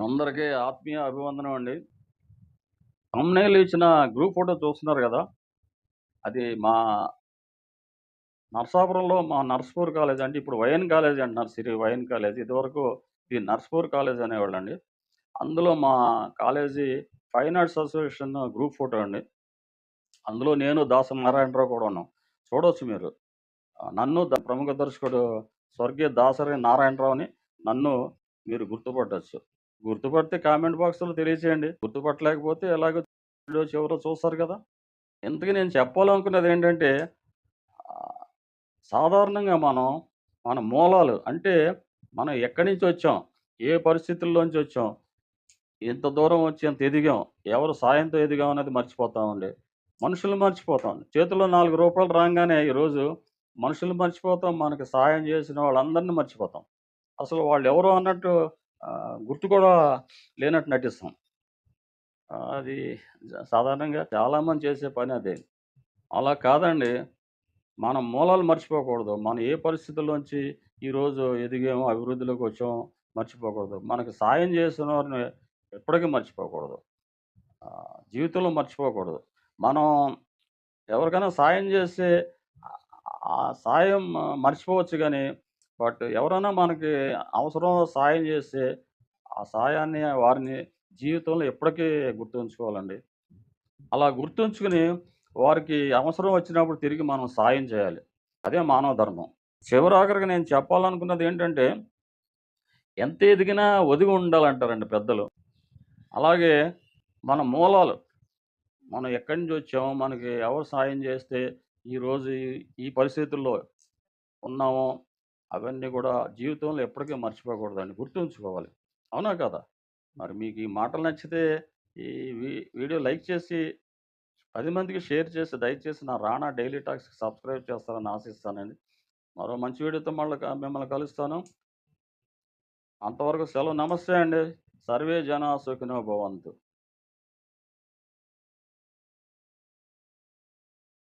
అందరికీ ఆత్మీయ అభివందనం అండి. తమ్నేలు ఇచ్చిన గ్రూప్ ఫోటో చూస్తున్నారు కదా అది మా నర్సాపురంలో మా నర్స్పూర్ కాలేజ్ అంటే ఇప్పుడు వైఎన్ కాలేజ్ అంటున్నారు సిరి వైఎన్ కాలేజ్. ఇదివరకు ఇది నర్స్పూర్ కాలేజ్ అనేవాళ్ళు అండి. అందులో మా college fine arts association group photo అండి. అందులో నేను దాసం నారాయణరావు కూడా ఉన్నాం. చూడవచ్చు మీరు. నన్ను ప్రముఖ దర్శకుడు స్వర్గీయ దాసరి నారాయణరావుని నన్ను మీరు గుర్తుపట్టచ్చు. గుర్తుపడితే కామెంట్ బాక్స్లో తెలియచేయండి. గుర్తుపట్టలేకపోతే ఎలాగో వీడియో చివరో చూస్తారు కదా. ఇంతకీ నేను చెప్పాలనుకున్నది ఏంటంటే సాధారణంగా మనం మన మూలాలు అంటే మనం ఎక్కడి నుంచి వచ్చాం ఏ పరిస్థితుల్లోంచి వచ్చాం ఎంత దూరం వచ్చి ఎంత ఎదిగాం ఎవరు సాయంతో ఎదిగాం అనేది మర్చిపోతామండి మనుషులు మర్చిపోతాం. చేతిలో నాలుగు రూపాయలు రాగానే ఈరోజు మనుషులు మర్చిపోతాం మనకి సాయం చేసిన వాళ్ళందరినీ మర్చిపోతాం. అసలు వాళ్ళు ఎవరు అన్నట్టు గుర్తు కూడా లేనట్టు నటిస్తాం. అది సాధారణంగా చాలామంది చేసే పని అదే. అలా కాదండి. మన మూలాలు మర్చిపోకూడదు. మనం ఏ పరిస్థితుల్లోంచి ఈరోజు ఎదిగామో అభివృద్ధిలోకి వచ్చామో మర్చిపోకూడదు. మనకు సాయం చేసిన వారిని ఎప్పటికీ మర్చిపోకూడదు. జీవితంలో మర్చిపోకూడదు. మనం ఎవరికైనా సాయం చేస్తే ఆ- సాయం మర్చిపోవచ్చు కానీ బట్ ఎవరైనా మనకి అవసరం సాయం చేస్తే ఆ సాయాన్ని వారిని జీవితంలో ఎప్పటికీ గుర్తుంచుకోవాలండి. అలా గుర్తుంచుకుని వారికి అవసరం వచ్చినప్పుడు తిరిగి మనం సాయం చేయాలి. అదే మానవ ధర్మం. చివరాఖరికి నేను చెప్పాలనుకున్నది ఏంటంటే ఎంత ఎదిగినా ఒదిగి ఉండాలంటారండి పెద్దలు. అలాగే మన మూలాలు మనం ఎక్కడి నుంచి వచ్చామో మనకి ఎవరు సాయం చేస్తే ఈరోజు ఈ- ఈ పరిస్థితుల్లో ఉన్నామో అవన్నీ కూడా జీవితంలో ఎప్పటికీ మర్చిపోకూడదండి. గుర్తుంచుకోవాలి. అవునా కదా? మరి మీకు ఈ మాటలు నచ్చితే ఈ వీ- వీడియో లైక్ చేసి పది మందికి షేర్ చేసి దయచేసి నా రాణా డైలీ టాక్స్కి సబ్స్క్రైబ్ చేస్తారని ఆశిస్తానండి. మరో మంచి వీడియోతో మళ్ళీ మిమ్మల్ని కలుస్తాను. అంతవరకు సెలవు. నమస్తే అండి. సర్వే జన సుఖినో భవంతు.